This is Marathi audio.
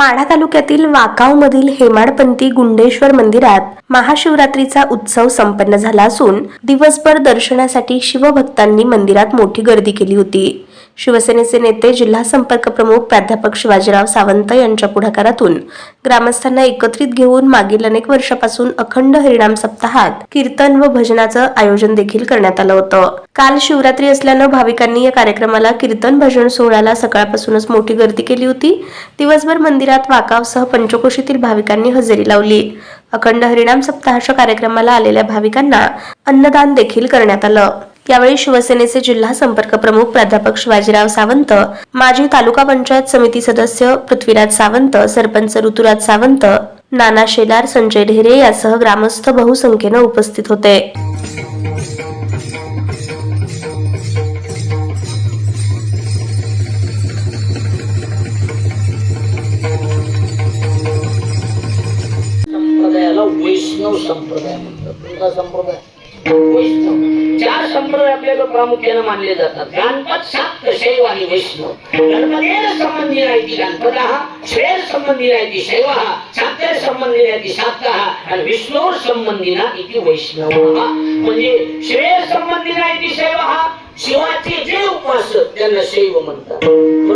माढा तालुक्यातील वाकावमधील हेमाडपंथी गुंडेश्वर मंदिरात महाशिवरात्रीचा उत्सव संपन्न झाला असून दिवसभर दर्शनासाठी शिवभक्तांनी मंदिरात मोठी गर्दी केली होती. शिवसेनेचे नेते जिल्हा संपर्क प्रमुख प्राध्यापक शिवाजीराव सावंत यांच्या पुढाकारातून ग्रामस्थांना एकत्रित घेऊन मागील अनेक वर्षापासून अखंड हरिणाम सप्ताहात कीर्तन व भजनाचं आयोजन देखील करण्यात आलं होतं. काल शिवरात्री असल्यानं भाविकांनी या कार्यक्रमाला कीर्तन भजन सोहळ्याला सकाळपासूनच मोठी गर्दी केली होती. दिवसभर मंदिर मंदिरात वाकावसह पंचकोशीतील भाविकांनी हजेरी लावली. अखंड हरिणाम सप्ताहाच्या कार्यक्रमाला आलेल्या भाविकांना अन्नदान देखील करण्यात आलं. यावेळी शिवसेनेचे जिल्हा संपर्क प्रमुख प्राध्यापक शिवाजीराव सावंत माजी तालुका पंचायत समिती सदस्य पृथ्वीराज सावंत सरपंच ऋतुराज सावंत नाना शेलार संजय ढेरे यासह ग्रामस्थ बहुसंख्येनं उपस्थित होते. वैष्णव संप्रदाय म्हणतात. संप्रदाय. वैष्णव. चार संप्रदाय आपल्याला प्रामुख्याने मानले जातात. गणपत सात शैव आणि वैष्णव. गणपतेर संबंधी नाही ती गणपत हा श्रेय संबंधी राहायची ती शैव हा संबंधी नाही ती हा आणि विष्णूर संबंधी ना इथे वैष्णव हा. म्हणजे श्रेय संबंधी नाही ती शैव हा शिवाचे जे उपासक त्यांना शैव म्हणतात.